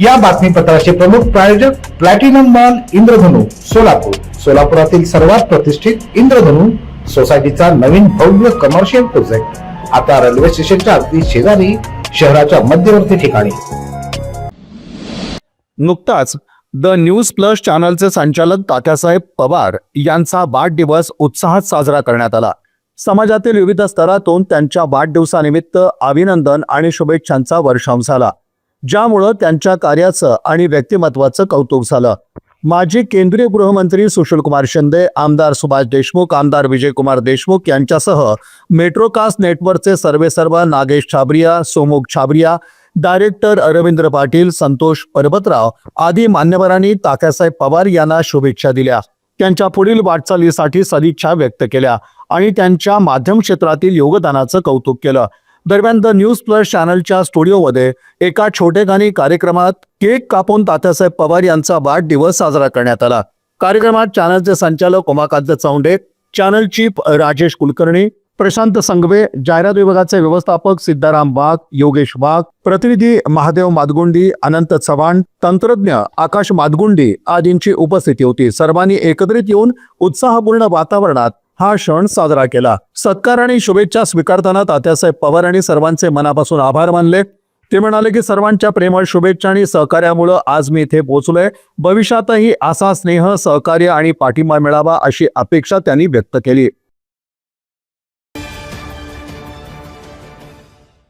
या बातमीपत्राचे प्रमुख प्रायोजक प्लॅटिनम मॉल इंद्रधनु सोलापूर. सोलापुरातील सर्वात प्रतिष्ठित इंद्रधनु सोसायटीचा नवीन भव्य कमर्शियल प्रोजेक्ट आता रेल्वे स्टेशनच्या अगदी शेजारी शहराच्या मध्यवर्ती ठिकाणी. नुकताच द न्यूज प्लस चॅनलचे संचालक तात्यासाहेब पवार यांचा वाढदिवस उत्साहात साजरा करण्यात आला. समाजातील विविध स्तरातून त्यांच्या वाढदिवसानिमित्त अभिनंदन आणि शुभेच्छांचा वर्षाव झाला. ज्यामुळं त्यांच्या कार्याचं आणि व्यक्तिमत्वाचं कौतुक झालं. माजी केंद्रीय गृहमंत्री सुशीलकुमार शिंदे आमदार सुभाष देशमुख आमदार विजयकुमार देशमुख यांच्यासह मेट्रोकास्ट नेटवर्कचे सर्वेसर्वा नागेश छाबरिया सोमुख छाबरिया डायरेक्टर अरविंद्र पाटील संतोष परबतराव आदी मान्यवरांनी तात्यासाहेब पवार यांना शुभेच्छा दिल्या. त्यांच्या पुढील वाटचालीसाठी सदिच्छा व्यक्त केल्या आणि त्यांच्या माध्यम क्षेत्रातील योगदानाचं कौतुक केलं. दरम्यान द न्यूज प्लस चॅनलच्या स्टुडिओमध्ये एका छोटेखानी कार्यक्रमात केक कापून तात्यासाहेब पवार यांचा वाढदिवस साजरा करण्यात आला. कार्यक्रमात चॅनलचे संचालक उमाकांत चौंडे चॅनल चीफ राजेश कुलकर्णी प्रशांत संघवे जाहिरात विभागाचे व्यवस्थापक सिद्धाराम वाघ योगेश वाघ प्रतिनिधी महादेव मादगुंडी अनंत चव्हाण तंत्रज्ञ आकाश मादगुंडी आदींची उपस्थिती होती. सर्वांनी एकत्रित येऊन उत्साहपूर्ण वातावरणात हा क्षण साजरा केला. सत्कार आणि शुभेच्छा स्वीकारताना तात्यासाहेब पवार यांनी सर्वांचे मनापासून आभार मानले. ते म्हणाले की सर्वांच्या प्रेमळ शुभेच्छा आणि सहकार्यामुळं आज मी इथे पोहोचलोय. भविष्यातही असा स्नेह सहकार्य आणि पाठिंबा मिळावा अशी अपेक्षा त्यांनी व्यक्त केली.